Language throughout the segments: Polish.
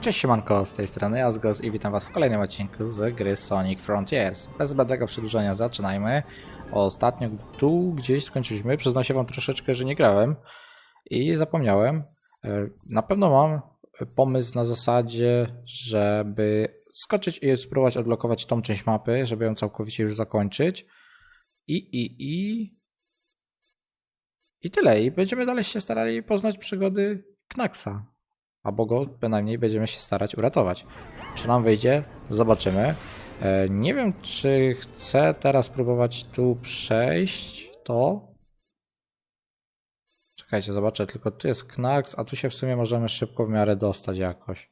Cześć siemanko, z tej strony Azgos i witam was w kolejnym odcinku z gry Sonic Frontiers. Bez zbędnego przedłużenia zaczynajmy. Ostatnio tu gdzieś skończyliśmy, przyznam się wam troszeczkę, że nie grałem i zapomniałem. E, Na pewno mam pomysł na zasadzie, żeby skoczyć i spróbować odblokować tą część mapy, żeby ją całkowicie już zakończyć. I, i, i... I tyle. I będziemy dalej się starali poznać przygody Knaxa albo go bynajmniej będziemy się starać uratować. Czy nam wyjdzie? Zobaczymy. E, Nie wiem, czy chcę teraz próbować tu przejść to. Czekajcie, zobaczę, tylko tu jest Knax, a tu się w sumie możemy szybko w miarę dostać jakoś.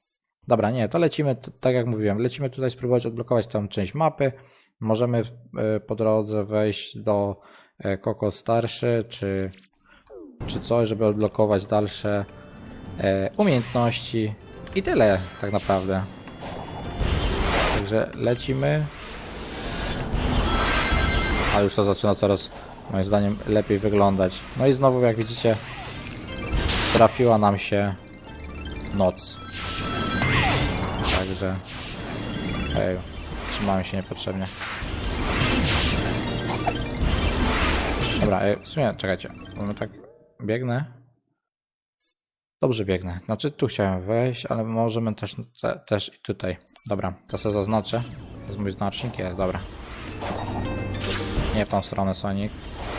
Dobra, nie, to lecimy, tak jak mówiłem, lecimy tutaj spróbować odblokować tą część mapy. Możemy e, po drodze wejść do e, Koko Starszy, czy, czy coś, żeby odblokować dalsze umiejętności i tyle tak naprawdę. Także lecimy. A już to zaczyna coraz moim zdaniem lepiej wyglądać. No i znowu jak widzicie trafiła nam się noc. Także Ej, trzymałem się niepotrzebnie. Dobra, ej, w sumie czekajcie. Mamy tak biegnę. Dobrze biegnę. Znaczy tu chciałem wejść, ale możemy też, te, też i tutaj. Dobra, to sobie zaznaczę. To jest mój znacznik, jest, dobra. Nie w tą stronę Sonic.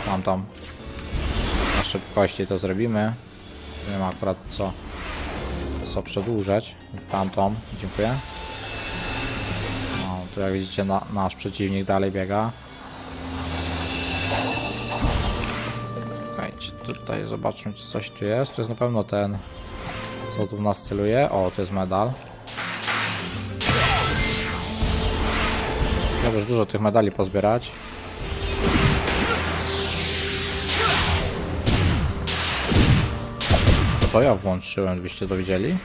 Mam tą. Na szybkości to zrobimy. Nie ma akurat co, co przedłużać. Tamtą, dziękuję. No, tu jak widzicie na, nasz przeciwnik dalej biega. Tutaj zobaczmy czy coś tu jest. To jest na pewno ten, co tu w nas celuje. O, to jest medal. Trzeba dużo tych medali pozbierać. Co ja włączyłem, byście to widzieli?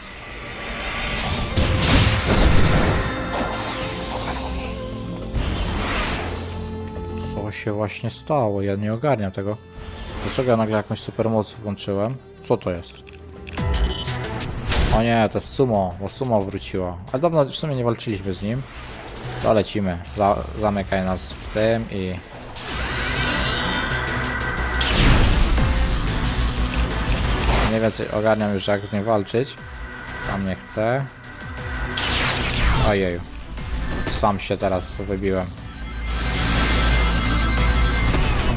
Co się właśnie stało? Ja nie ogarniam tego. Dlaczego ja nagle jakąś supermoc włączyłem? Co to jest? O nie, to jest sumo, bo sumo wróciło. Ale dawno w sumie nie walczyliśmy z nim. To lecimy. Za, zamykaj nas w tym i... Mniej więcej ogarniam już jak z nim walczyć. Tam nie chcę. Ojeju. Sam się teraz wybiłem.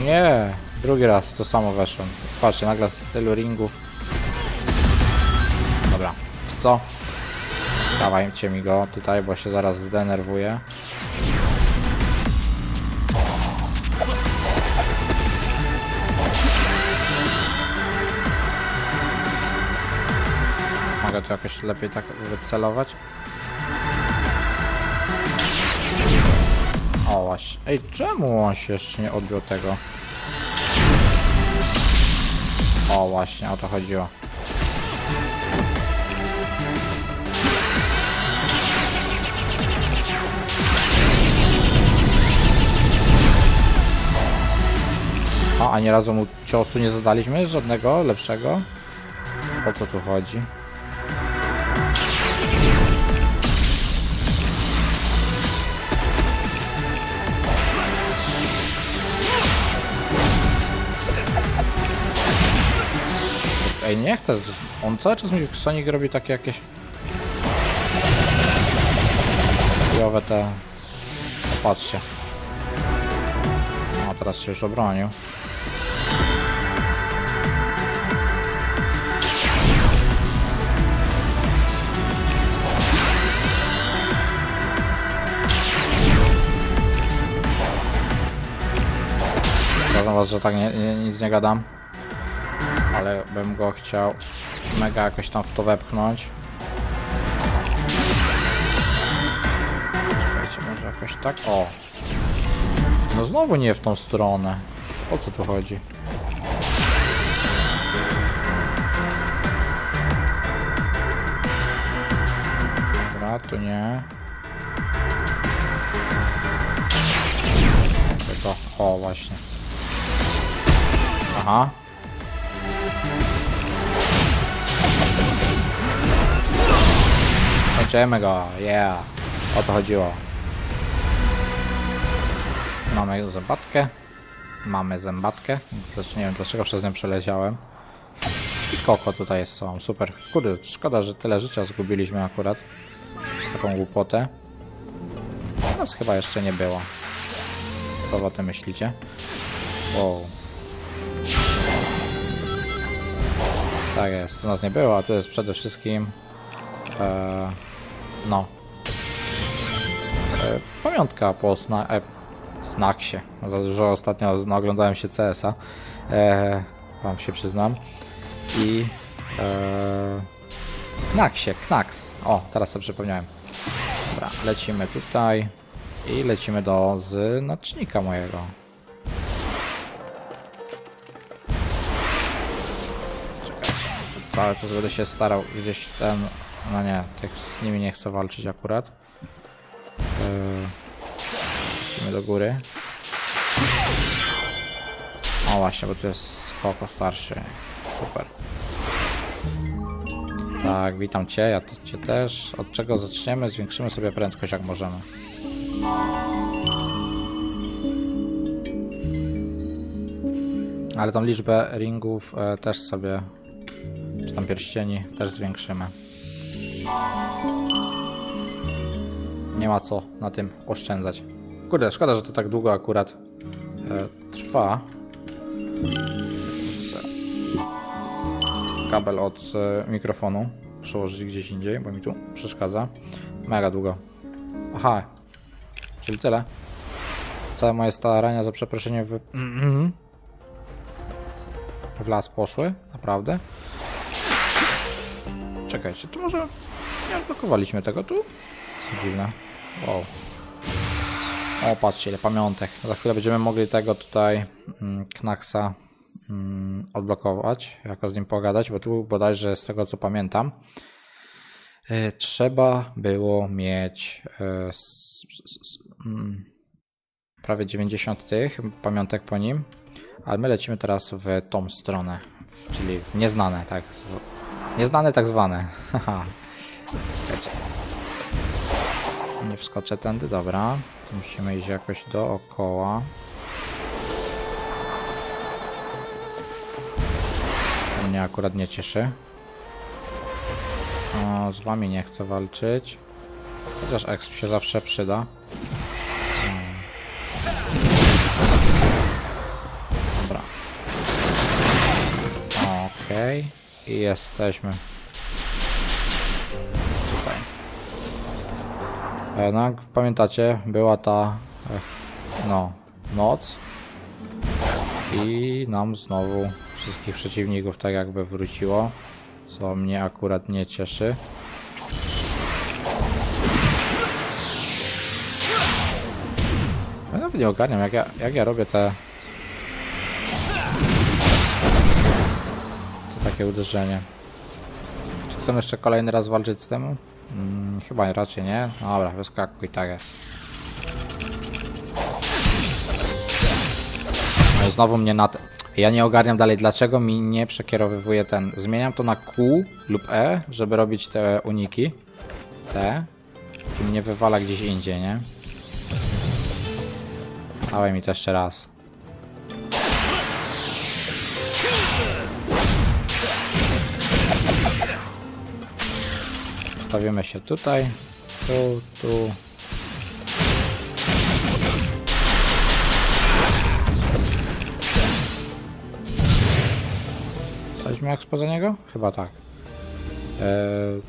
Nie, drugi raz to samo weszłem. Patrzcie, nagle z tylu ringów. Dobra, to co? Dawajcie mi go tutaj, bo się zaraz zdenerwuję. Mogę tu jakoś lepiej tak wycelować? O właśnie. Ej, czemu on się jeszcze nie odbił tego? O właśnie, o to chodziło. O, ani razu mu ciosu nie zadaliśmy? Żadnego lepszego? O co tu chodzi? Ej, nie chcę. On cały czas mi Sonic robi takie jakieś... chujowe te... Patrzcie. O, teraz się już obronił. Przepraszam was, że tak nie, nie, nic nie gadam ale bym go chciał mega jakoś tam w to wepchnąć. Czekajcie, może jakoś tak? O! No znowu nie w tą stronę. O co tu chodzi? Dobra, tu nie. Tylko, o właśnie. Aha. Kończymy go, yeah. O to chodziło. Mamy zębatkę. Mamy zębatkę. Zresztą nie wiem dlaczego przez nią przeleciałem. I koko tutaj są, super. Kurde, szkoda, że tyle życia zgubiliśmy akurat. Z taką głupotę. Nas chyba jeszcze nie było. Co o tym myślicie? Wow. Tak jest, tu nas nie było, a to jest przede wszystkim e, no e, pamiątka po sna, e, snaksie. Za dużo ostatnio no, oglądałem się CS-a, e, wam się przyznam. I e, knaksie, knaks. O, teraz sobie przypomniałem. Dobra, lecimy tutaj i lecimy do znacznika mojego. Ale to będę się starał gdzieś ten... No nie, tych z nimi nie chcę walczyć akurat. Lecimy do góry. O właśnie, bo to jest koko starszy. Super. Tak, witam Cię, ja Cię też. Od czego zaczniemy? Zwiększymy sobie prędkość jak możemy. Ale tą liczbę ringów e, też sobie, czy tam pierścieni, też zwiększymy. Nie ma co na tym oszczędzać. Kurde, szkoda, że to tak długo akurat e, trwa. Kabel od e, mikrofonu przełożyć gdzieś indziej, bo mi tu przeszkadza. Mega długo. Aha, czyli tyle. Całe moje starania za przeproszeniem wy... w las poszły, naprawdę. Czekajcie, tu może nie odblokowaliśmy tego tu? Dziwne. Wow. O, patrzcie, ile pamiątek. Za chwilę będziemy mogli tego tutaj mm, Knaxa mm, odblokować, jako z nim pogadać, bo tu bodajże z tego co pamiętam, e, trzeba było mieć e, mm, prawie 90 tych pamiątek po nim, ale my lecimy teraz w tą stronę, czyli nieznane, tak. Nieznane tak zwane. Czekajcie. Nie wskoczę tędy, dobra. To musimy iść jakoś dookoła. To mnie akurat nie cieszy. O, z wami nie chcę walczyć. Chociaż exp się zawsze przyda. Hmm. Dobra. Okej. I jesteśmy. No, jak pamiętacie, była ta e, no, noc i nam znowu wszystkich przeciwników tak jakby wróciło, co mnie akurat nie cieszy. Ja nawet nie ogarniam, jak ja, jak ja robię te... To takie uderzenie. Czy chcę jeszcze kolejny raz walczyć z tym? Mm, chyba raczej nie. Dobra, wyskakuj, tak jest. No i znowu mnie na te... Ja nie ogarniam dalej, dlaczego mi nie przekierowywuje ten... Zmieniam to na Q lub E, żeby robić te uniki. Te. I mnie wywala gdzieś indziej, nie? Dawaj mi to jeszcze raz. Stawimy się tutaj. Tu, tu. Staliśmy jak spoza niego? Chyba tak. Eee...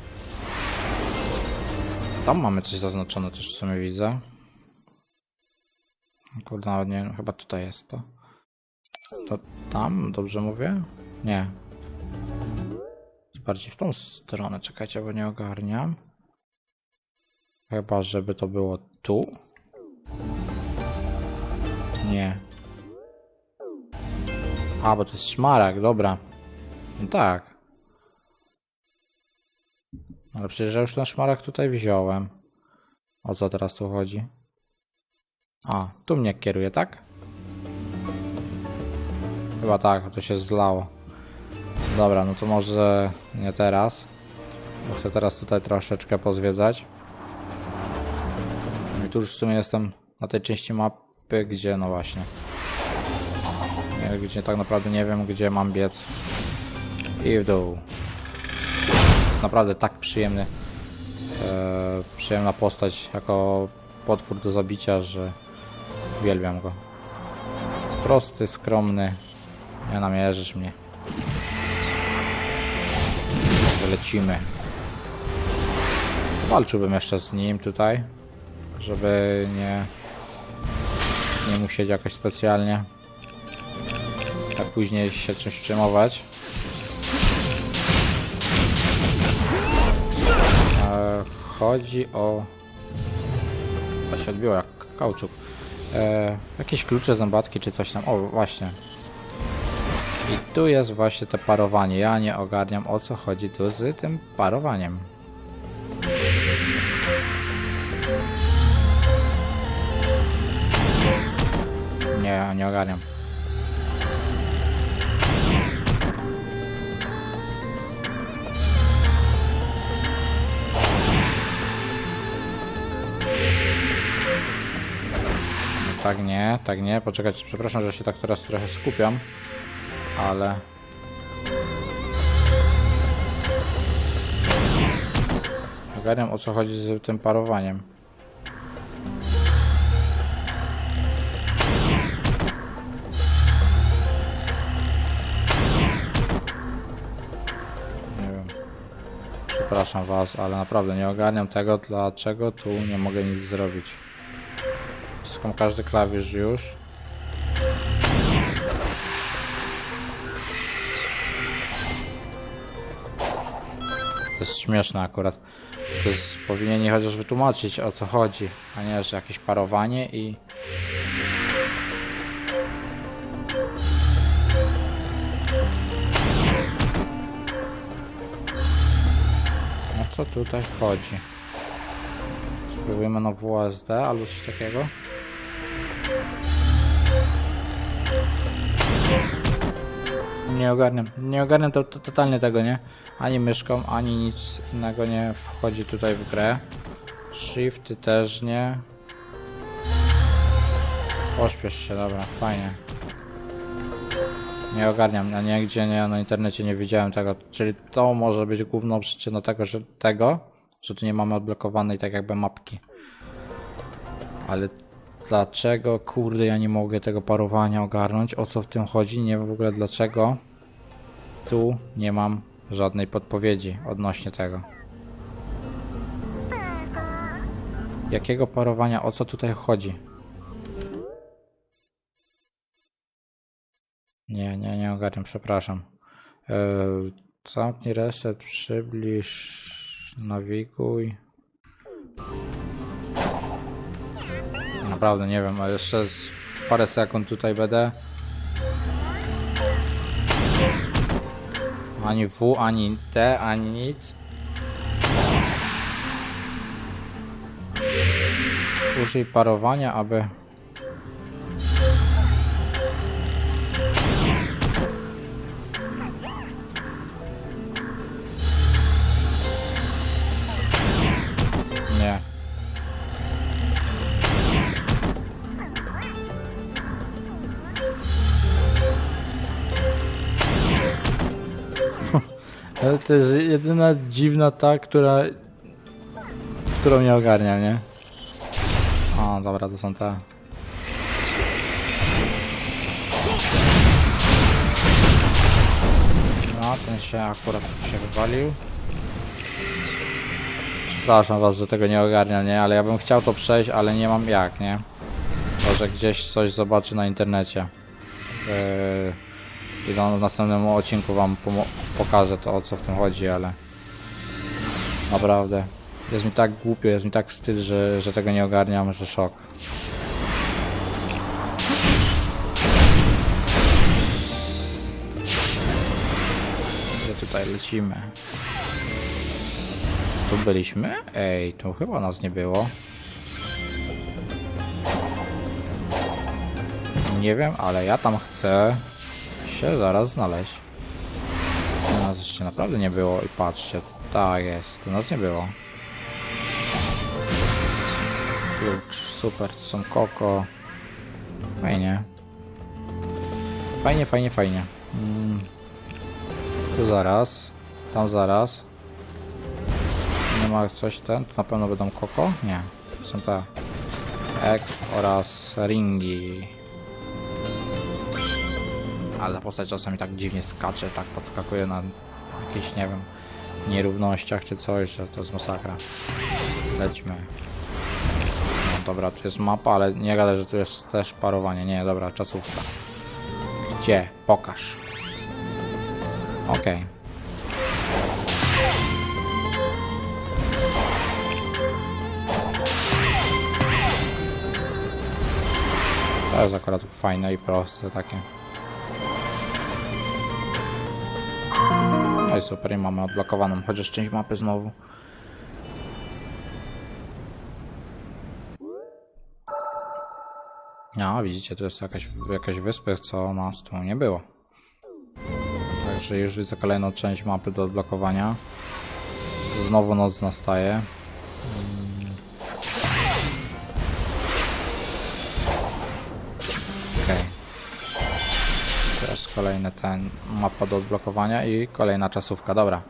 Tam mamy coś zaznaczone też w sumie widzę. Kurde, nawet nie chyba tutaj jest to. To tam, dobrze mówię? Nie. Bardziej w tą stronę, czekajcie, bo nie ogarniam. Chyba, żeby to było tu? Nie. A, bo to jest szmarak, dobra. No tak. Ale przecież ja już ten szmarak tutaj wziąłem. O co teraz tu chodzi? A, tu mnie kieruje, tak? Chyba tak, to się zlało. Dobra, no to może nie teraz. Chcę teraz tutaj troszeczkę pozwiedzać. No I tu już w sumie jestem na tej części mapy, gdzie no właśnie. Nie, Gdzie tak naprawdę nie wiem, gdzie mam biec. I w dół. Jest naprawdę tak przyjemny. E, przyjemna postać jako potwór do zabicia, że uwielbiam go. Prosty, skromny. Nie namierzysz mnie. Lecimy. Walczyłbym jeszcze z nim tutaj, żeby nie, nie musieć jakoś specjalnie tak później się czymś przejmować. E, chodzi o... To się odbiło jak kauczuk. E, jakieś klucze, zębatki czy coś tam. O, właśnie. I tu jest właśnie to parowanie. Ja nie ogarniam o co chodzi tu z tym parowaniem. Nie, nie ogarniam. Tak nie, tak nie. Poczekać, przepraszam, że się tak teraz trochę skupiam, ale... Ogarniam o co chodzi z tym parowaniem. Nie wiem. Przepraszam was, ale naprawdę nie ogarniam tego, dlaczego tu nie mogę nic zrobić. Wciskam każdy klawisz już. To jest śmieszne akurat. To jest, powinien chociaż wytłumaczyć o co chodzi, a nie, że jakieś parowanie i... O co tutaj chodzi? Spróbujemy na WSD albo coś takiego. Nie ogarniam, nie ogarniam to, to totalnie tego, nie? Ani myszką, ani nic innego nie wchodzi tutaj w grę. Shifty też nie. Pośpiesz się, dobra, fajnie. Nie ogarniam, a nigdzie nie, na internecie nie widziałem tego. Czyli to może być główną przyczyną tego, że tego, że tu nie mamy odblokowanej tak jakby mapki. Ale dlaczego, kurde, ja nie mogę tego parowania ogarnąć? O co w tym chodzi? Nie w ogóle dlaczego. Tu nie mam żadnej podpowiedzi odnośnie tego. Jakiego parowania? O co tutaj chodzi? Nie, nie, nie ogarniam, przepraszam. Yy, zamknij reset, przybliż, nawiguj. Naprawdę nie wiem, a jeszcze parę sekund tutaj będę. Ani W, ani T, ani nic. Użyj parowania, aby... to jest jedyna dziwna ta, która... którą nie ogarnia, nie? O, dobra, to są te. No, ten się akurat się wywalił. Przepraszam was, że tego nie ogarnia, nie? Ale ja bym chciał to przejść, ale nie mam jak, nie? Może gdzieś coś zobaczy na internecie. Yy, I w następnym odcinku wam pomo- pokażę to, o co w tym chodzi, ale... Naprawdę. Jest mi tak głupio, jest mi tak wstyd, że, że tego nie ogarniam, że szok. Gdzie tutaj lecimy? Tu byliśmy? Ej, tu chyba nas nie było. Nie wiem, ale ja tam chcę się zaraz znaleźć. Nas jeszcze naprawdę nie było i patrzcie, Tak jest, tu nas nie było. Klucz, super, tu są koko. Fajnie. Fajnie, fajnie, fajnie. Mm. Tu zaraz, tam zaraz. Nie ma coś ten, tu na pewno będą koko? Nie, to są te X oraz ringi. Ale ta postać czasami tak dziwnie skacze, tak podskakuje na jakichś, nie wiem, nierównościach czy coś, że to jest masakra. Lećmy. No dobra, tu jest mapa, ale nie gada, że tu jest też parowanie. Nie, dobra, czasówka. Gdzie? Pokaż. Okej. To jest akurat fajne i proste takie. No i super, i mamy odblokowaną chociaż część mapy znowu. No, widzicie, to jest jakaś, jakaś wyspa, co nas tu nie było. Także już widzę kolejną część mapy do odblokowania. Znowu noc nastaje. Kolejny ten mapa do odblokowania i kolejna czasówka. Dobra.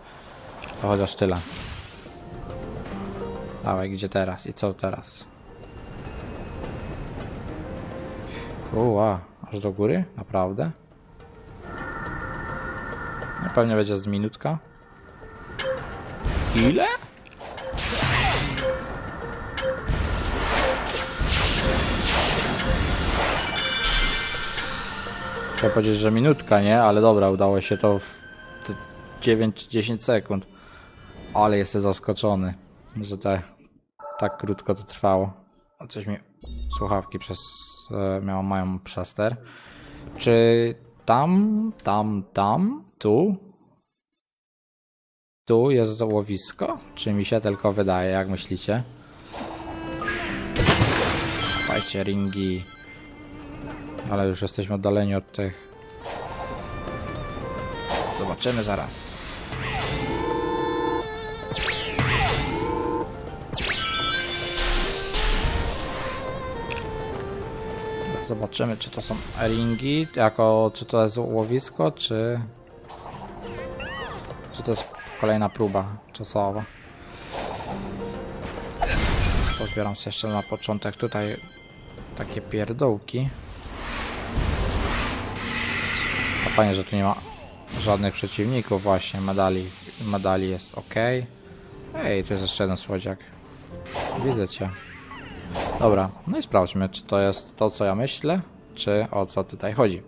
To chociaż tyle. Dawaj, gdzie teraz i co teraz? Uła, aż do góry? Naprawdę? No pewnie będzie z minutka. Ile? Chciałem powiedzieć, że minutka, nie? Ale dobra, udało się to w 9-10 sekund. Ale jestem zaskoczony, że te, tak krótko to trwało. O, Coś mi słuchawki przez, e, miał, mają przester. Czy tam, tam, tam, tu? Tu jest łowisko? Czy mi się tylko wydaje, jak myślicie? Słuchajcie, ringi. Ale już jesteśmy oddaleni od tych. Zobaczymy zaraz. Zobaczymy, czy to są ringi, jako czy to jest łowisko, czy czy to jest kolejna próba czasowa. Pozbieram sobie jeszcze na początek tutaj takie pierdołki. Fajnie, że tu nie ma żadnych przeciwników właśnie, medali, medali jest ok. Ej, tu jest jeszcze jeden słodziak. Widzę cię. Dobra, no i sprawdźmy, czy to jest to, co ja myślę, czy o co tutaj chodzi.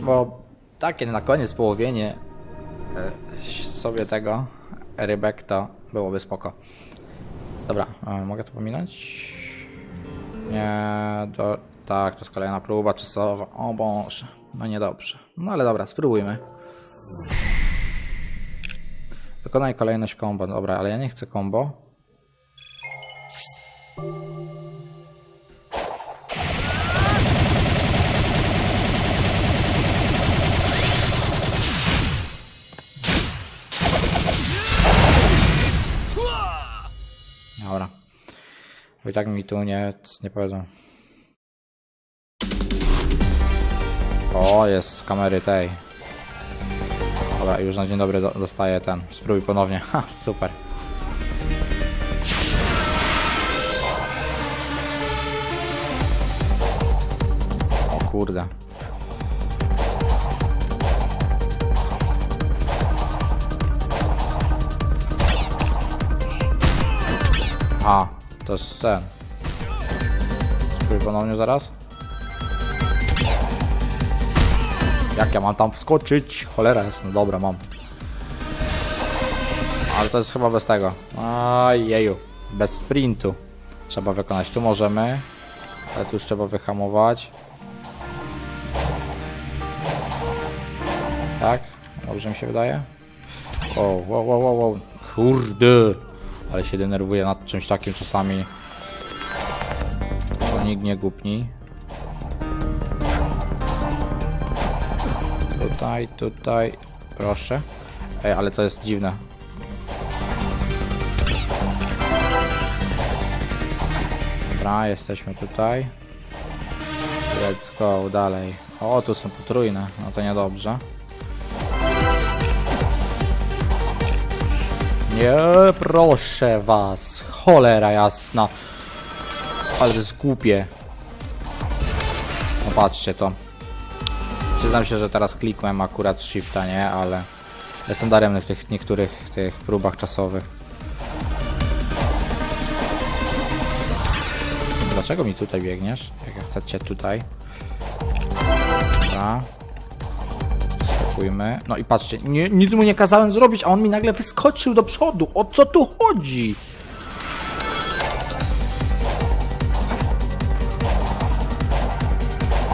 Bo takie na koniec połowienie e, sobie tego rybek to byłoby spoko. Dobra, e, mogę to pominąć? Nie, do, tak, to jest kolejna próba czasowa. O Boże, no niedobrze. No ale dobra, spróbujmy. Wykonaj kolejność combo. Dobra, ale ja nie chcę combo. Dobra. Bo i tak mi tu nie, nie powiedzą. O, jest z kamery tej. Dobra, już na dzień dobry do, dostaję ten. Spróbuj ponownie. Ha, super. O kurde. A, to jest ten. Spróbuj ponownie zaraz. Jak ja mam tam wskoczyć? Cholera jest, no dobra, mam. Ale to jest chyba bez tego. Ajeju. Bez sprintu. Trzeba wykonać. Tu możemy. Ale tu już trzeba wyhamować. Tak? Dobrze mi się wydaje? O, wow, wow, wow, wow. Kurde. Ale się denerwuję nad czymś takim czasami. To nikt nie głupni. Tutaj, tutaj. Proszę. Ej, ale to jest dziwne. Dobra, jesteśmy tutaj. Let's go, dalej. O, tu są potrójne. No to niedobrze. Nie, proszę was. Cholera jasna. Ale to jest głupie. No patrzcie to. Przyznam się, że teraz klikłem akurat shifta, nie? Ale jestem daremny w tych niektórych tych próbach czasowych. Dlaczego mi tutaj biegniesz? Jak ja chcę cię tutaj. Dobra. Spokójmy. No i patrzcie, nie, nic mu nie kazałem zrobić, a on mi nagle wyskoczył do przodu. O co tu chodzi?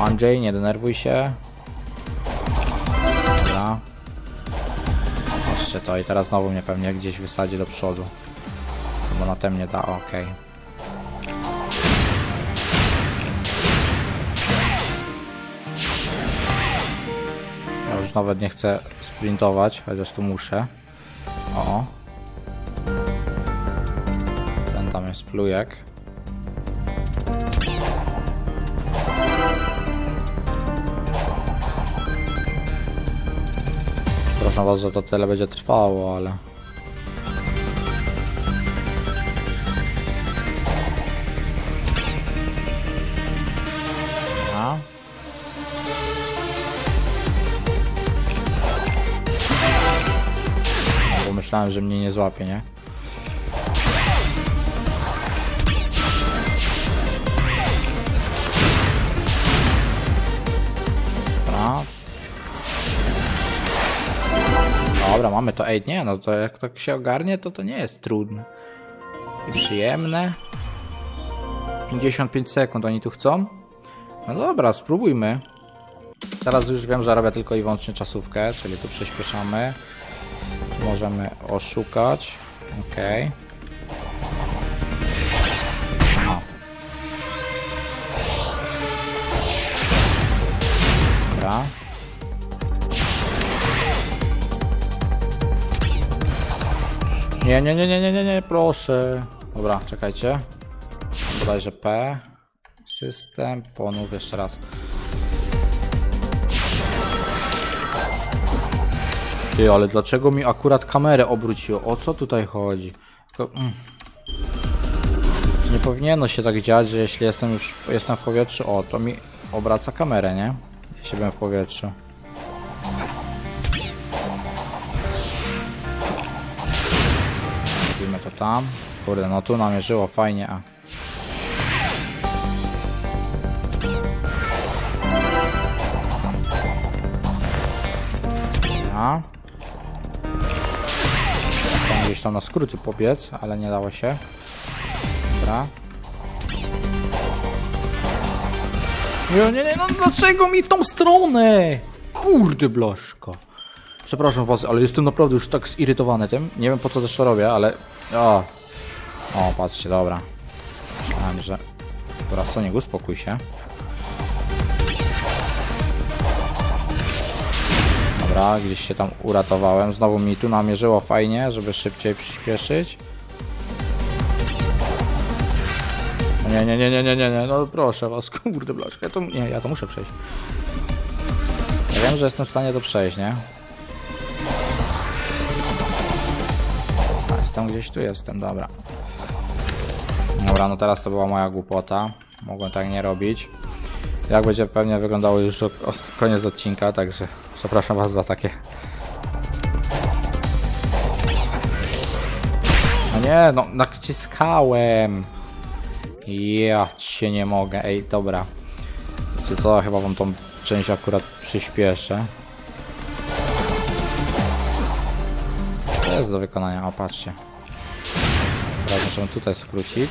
Andrzej, nie denerwuj się. Patrzcie to i teraz znowu mnie pewnie gdzieś wysadzi do przodu. Bo na tem nie da, okej. Ja już nawet nie chcę sprintować, chociaż tu muszę. O. Ten tam jest plujek. Was, że to tyle będzie trwało, ale... A? Bo myślałem, że mnie nie złapie, nie? Mamy to. Ej, nie, no to jak tak się ogarnie, to to nie jest trudne. I przyjemne. 55 sekund oni tu chcą. No dobra, spróbujmy. Teraz już wiem, że robię tylko i wyłącznie czasówkę, czyli tu przyspieszamy. Możemy oszukać. Okej. No. Dobra. Nie, nie, nie, nie, nie, nie, nie, proszę. Dobra, czekajcie. Bodajże P. System, ponów jeszcze raz. Ty, ale dlaczego mi akurat kamerę obróciło? O co tutaj chodzi? Tylko, mm. Nie powinno się tak dziać, że jeśli jestem już jestem w powietrzu, o, to mi obraca kamerę, nie? Jeśli byłem w powietrzu. Tam. Kurde, no tu namierzyło fajnie, a... A. Chciałem gdzieś tam na skróty pobiec, ale nie dało się. Dobra. Nie, nie, nie, no dlaczego mi w tą stronę? Kurde blaszko. Przepraszam was, ale jestem naprawdę już tak zirytowany tym. Nie wiem po co też to robię, ale... O, o patrzcie, dobra. Myślałem, że... Dobra, Sonic, uspokój się. Dobra, gdzieś się tam uratowałem. Znowu mi tu namierzyło fajnie, żeby szybciej przyspieszyć. Nie, nie, nie, nie, nie, nie, nie, no proszę was, kurde blaszka, ja to, nie, ja to muszę przejść. Ja wiem, że jestem w stanie to przejść, nie? Jestem gdzieś tu, jestem, dobra. Dobra, no teraz to była moja głupota. Mogłem tak nie robić. Jak będzie pewnie wyglądało już od, od koniec odcinka, także przepraszam was za takie. No nie, no naciskałem. Ja cię nie mogę, ej, dobra. Czy co, chyba wam tą część akurat przyspieszę. Jest do wykonania, o patrzcie. Teraz możemy tutaj skrócić.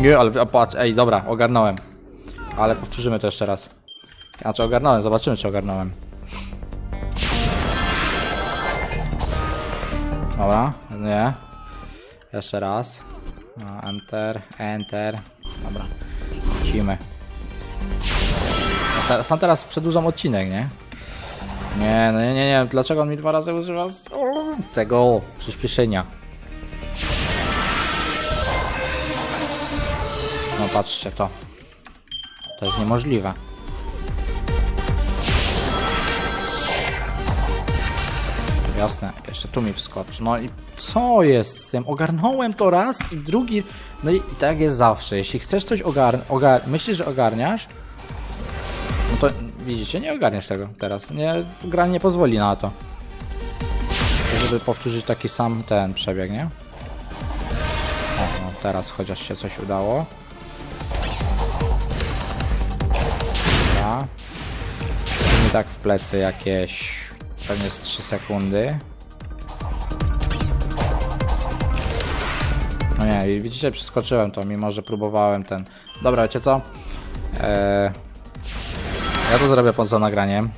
Nie, ale patrz, ej, dobra, ogarnąłem. Ale powtórzymy to jeszcze raz. Znaczy ogarnąłem, zobaczymy czy ogarnąłem. Dobra, nie. Jeszcze raz. No, enter, enter. Dobra. Lecimy. Teraz, a teraz przedłużam odcinek, nie? Nie, no nie, nie, nie. Dlaczego on mi dwa razy używa z... tego przyspieszenia? No patrzcie to. To jest niemożliwe. Jasne, jeszcze tu mi wskoczy. No i co jest z tym? Ogarnąłem to raz i drugi. No i, i tak jest zawsze. Jeśli chcesz coś ogarnąć, ogar myślisz, że ogarniasz, no to widzicie, nie ogarniesz tego teraz. Nie, gra nie pozwoli na to. Żeby powtórzyć taki sam ten przebieg, nie? O, no teraz chociaż się coś udało. Dobra. I tak w plecy jakieś pewnie z 3 sekundy. No nie, i widzicie, przeskoczyłem to, mimo że próbowałem ten. Dobra, wiecie co? Eee, ja to zrobię poza nagraniem.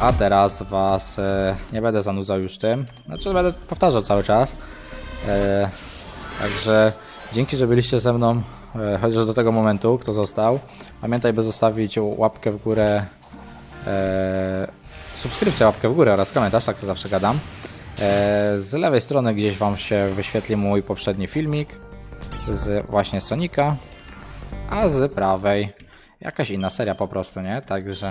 A teraz was e, nie będę zanudzał już tym. Znaczy będę powtarzał cały czas. E, także dzięki, że byliście ze mną e, chociaż do tego momentu, kto został. Pamiętaj, by zostawić łapkę w górę, e, subskrypcję, łapkę w górę oraz komentarz, tak to zawsze gadam. E, z lewej strony gdzieś wam się wyświetli mój poprzedni filmik z właśnie Sonika, a z prawej jakaś inna seria po prostu, nie? Także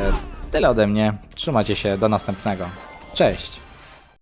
e, tyle ode mnie. Trzymajcie się, do następnego. Cześć!